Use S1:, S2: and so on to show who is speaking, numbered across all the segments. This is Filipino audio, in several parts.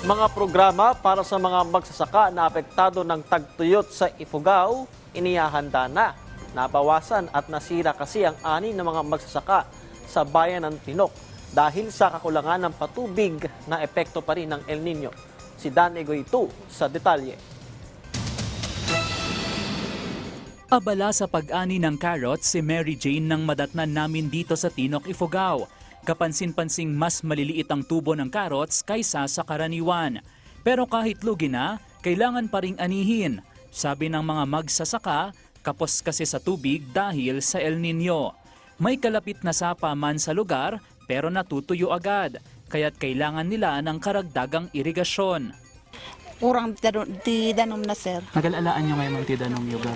S1: Mga programa para sa mga magsasaka na apektado ng tagtuyot sa Ifugao, inihahanda na. Nabawasan at nasira kasi ang ani ng mga magsasaka sa bayan ng Tinok dahil sa kakulangan ng patubig na epekto pa rin ng El Nino. Si Dan Egoito sa detalye.
S2: Abala sa pag-ani ng carrots si Mary Jane nang madatnan namin dito sa Tinok, Ifugao. Kapansin-pansing mas maliliit ang tubo ng carrots kaysa sa karaniwan. Pero kahit lugi na, kailangan pa ring anihin. Sabi ng mga magsasaka, kapos kasi sa tubig dahil sa El Nino. May kalapit na sapa man sa lugar pero natutuyo agad, kaya't kailangan nila ng karagdagang irigasyon.
S3: Urang danom, di danom na sir.
S2: Nagalalaan nyo ngayon ng tidanong yoga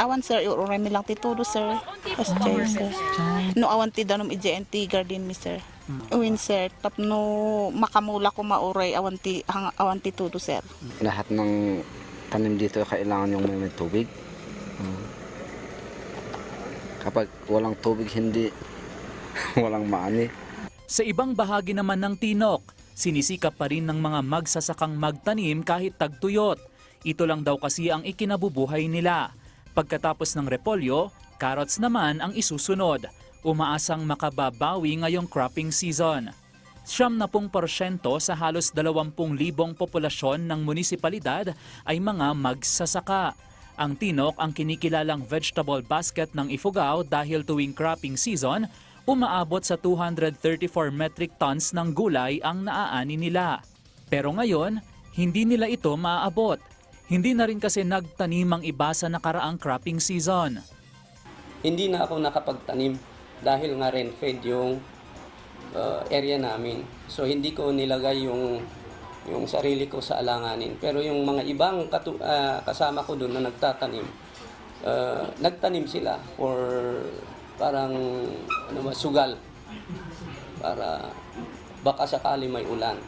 S3: Awan sir, urang mi lang titudo sir. As chair sir. No awan ti danom IJNT garden mi sir. Uwin sir, tapno makamula ko mauray awan ti hang, awan ti tudo sir.
S4: lahat ng tanim dito kailangan yung may, may tubig. Mm. Kapag walang tubig, hindi walang maani.
S2: Sa ibang bahagi naman ng Tinok, sinisikap pa rin ng mga magsasakang magtanim kahit tagtuyot. Ito lang daw kasi ang ikinabubuhay nila. Pagkatapos ng repolyo, carrots naman ang isusunod. Umaasang makababawi ngayong cropping season. Siyam na pong porsyento sa halos 20,000 populasyon ng munisipalidad ay mga magsasaka. Ang tinok ang kinikilalang vegetable basket ng Ifugao dahil tuwing cropping season, umaabot sa 234 metric tons ng gulay ang naaani nila. Pero ngayon, hindi nila ito maaabot. Hindi na rin kasi nagtanim ang iba sa nakaraang cropping season.
S5: hindi na ako nakapagtanim dahil nga rain-fed yung uh, area namin. So hindi ko nilagay yung yung sarili ko sa alanganin. Pero yung mga ibang katu- ah, kasama ko doon na nagtatanim, uh, nagtanim sila for parang ano ba, sugal para baka sakali may ulan.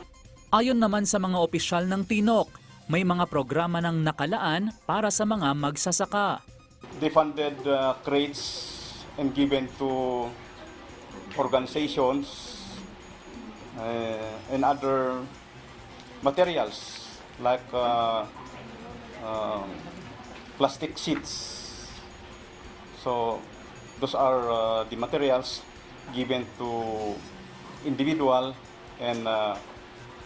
S2: Ayon naman sa mga opisyal ng Tinok, may mga programa ng nakalaan para sa mga magsasaka.
S6: they funded uh, crates and given to organizations uh, and other materials like uh, um, plastic sheets. So those are uh, the materials given to individual and uh,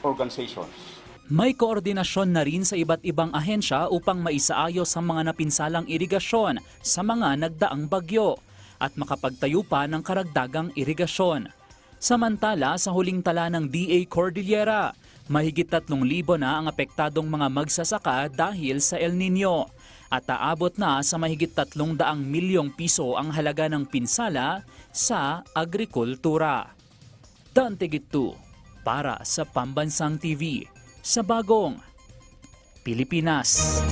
S6: organizations.
S2: May koordinasyon na rin sa iba't ibang ahensya upang maisaayos ang mga napinsalang irigasyon sa mga nagdaang bagyo at makapagtayo pa ng karagdagang irigasyon. Samantala, sa huling tala ng DA Cordillera, mahigit 3,000 na ang apektadong mga magsasaka dahil sa El Nino at aabot na sa mahigit 300 milyong piso ang halaga ng pinsala sa agrikultura. Dante Gitu para sa Pambansang TV sa Bagong Pilipinas.